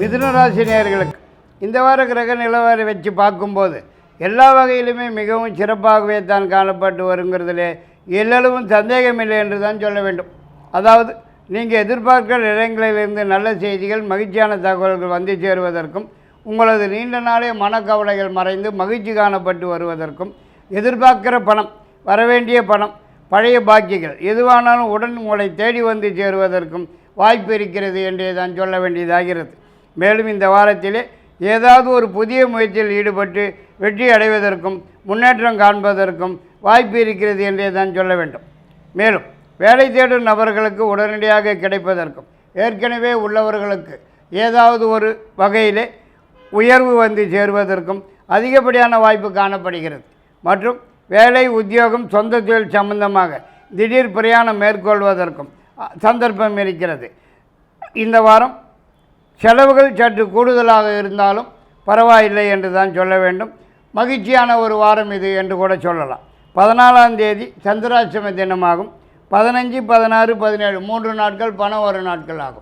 மிதுன ராசி இந்த வார கிரக நிலவரை வச்சு பார்க்கும்போது எல்லா வகையிலுமே மிகவும் சிறப்பாகவே தான் காணப்பட்டு வருங்கிறதுலே எல்லளவும் சந்தேகமில்லை என்று தான் சொல்ல வேண்டும். அதாவது நீங்கள் எதிர்பார்க்கிற இடங்களிலிருந்து நல்ல செய்திகள் மகிழ்ச்சியான தகவல்கள் வந்து சேருவதற்கும் உங்களது நீண்ட நாளே மனக்கவலைகள் மறைந்து மகிழ்ச்சி காணப்பட்டு வருவதற்கும் எதிர்பார்க்கிற பணம் வரவேண்டிய பணம் பழைய பாக்கிகள் எதுவானாலும் உடன் உங்களை தேடி வந்து சேருவதற்கும் வாய்ப்பு இருக்கிறது என்றே தான் சொல்ல வேண்டியதாகிறது. மேலும் இந்த வாரத்திலே ஏதாவது ஒரு புதிய முயற்சியில் ஈடுபட்டு வெற்றி அடைவதற்கும் முன்னேற்றம் காண்பதற்கும் வாய்ப்பு இருக்கிறது என்றே தான் சொல்ல வேண்டும். மேலும் வேலை தேடும் நபர்களுக்கு உடனடியாக கிடைப்பதற்கும் ஏற்கனவே உள்ளவர்களுக்கு ஏதாவது ஒரு வகையிலே உயர்வு வந்து சேருவதற்கும் அதிகப்படியான வாய்ப்பு காணப்படுகிறது. மற்றும் வேலை உத்தியோகம் சொந்த தொழில் சம்பந்தமாக திடீர் பிரயாணம் மேற்கொள்வதற்கும் சந்தர்ப்பம் இருக்கிறது. இந்த வாரம் செலவுகள் சற்று கூடுதலாக இருந்தாலும் பரவாயில்லை என்று தான் சொல்ல வேண்டும். மகிழ்ச்சியான ஒரு வாரம் இது என்று கூட சொல்லலாம். பதினாலாம் தேதி சந்திராசிரம தினமாகும். பதினஞ்சு பதினாறு பதினேழு மூன்று நாட்கள் பணம் வரும் நாட்கள் ஆகும்.